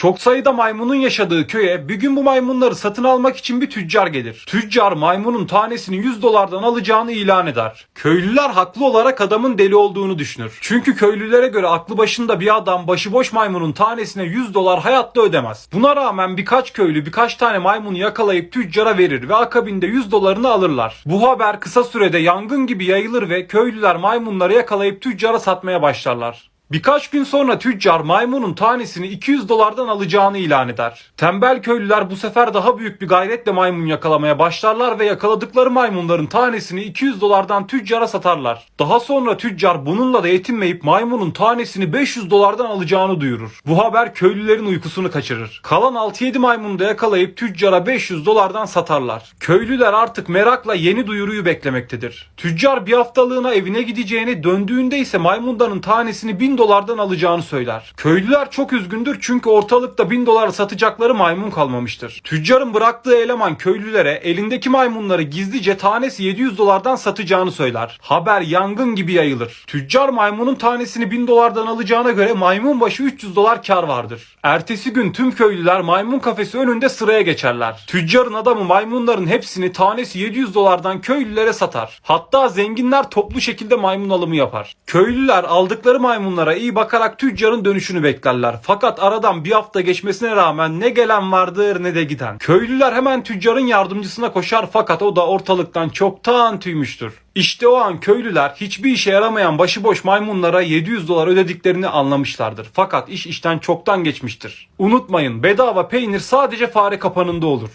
Çok sayıda maymunun yaşadığı köye bir gün bu maymunları satın almak için bir tüccar gelir. Tüccar maymunun tanesini 100 dolardan alacağını ilan eder. Köylüler haklı olarak adamın deli olduğunu düşünür. Çünkü köylülere göre aklı başında bir adam başıboş maymunun tanesine 100 dolar hayatta ödemez. Buna rağmen birkaç köylü birkaç tane maymunu yakalayıp tüccara verir ve akabinde 100 dolarını alırlar. Bu haber kısa sürede yangın gibi yayılır ve köylüler maymunları yakalayıp tüccara satmaya başlarlar. Birkaç gün sonra tüccar maymunun tanesini 200 dolardan alacağını ilan eder. Tembel köylüler bu sefer daha büyük bir gayretle maymun yakalamaya başlarlar ve yakaladıkları maymunların tanesini 200 dolardan tüccara satarlar. Daha sonra tüccar bununla da yetinmeyip maymunun tanesini 500 dolardan alacağını duyurur. Bu haber köylülerin uykusunu kaçırır. Kalan 6-7 maymunu da yakalayıp tüccara 500 dolardan satarlar. Köylüler artık merakla yeni duyuruyu beklemektedir. Tüccar bir haftalığına evine gideceğini döndüğünde ise maymundanın tanesini 1000 dolardan alacağını söyler. Köylüler çok üzgündür çünkü ortalıkta 1000 dolara satacakları maymun kalmamıştır. Tüccarın bıraktığı eleman köylülere elindeki maymunları gizlice tanesi 700 dolardan satacağını söyler. Haber yangın gibi yayılır. Tüccar maymunun tanesini 1000 dolardan alacağına göre maymun başı 300 dolar kar vardır. Ertesi gün tüm köylüler maymun kafesi önünde sıraya geçerler. Tüccarın adamı maymunların hepsini tanesi 700 dolardan köylülere satar. Hatta zenginler toplu şekilde maymun alımı yapar. Köylüler aldıkları maymunlara iyi bakarak tüccarın dönüşünü beklerler. Fakat aradan bir hafta geçmesine rağmen ne gelen vardır ne de giden. Köylüler hemen tüccarın yardımcısına koşar fakat o da ortalıktan çoktan tüymüştür. İşte o an köylüler hiçbir işe yaramayan başıboş maymunlara 700 dolar ödediklerini anlamışlardır. Fakat iş işten çoktan geçmiştir. Unutmayın bedava peynir sadece fare kapanında olur.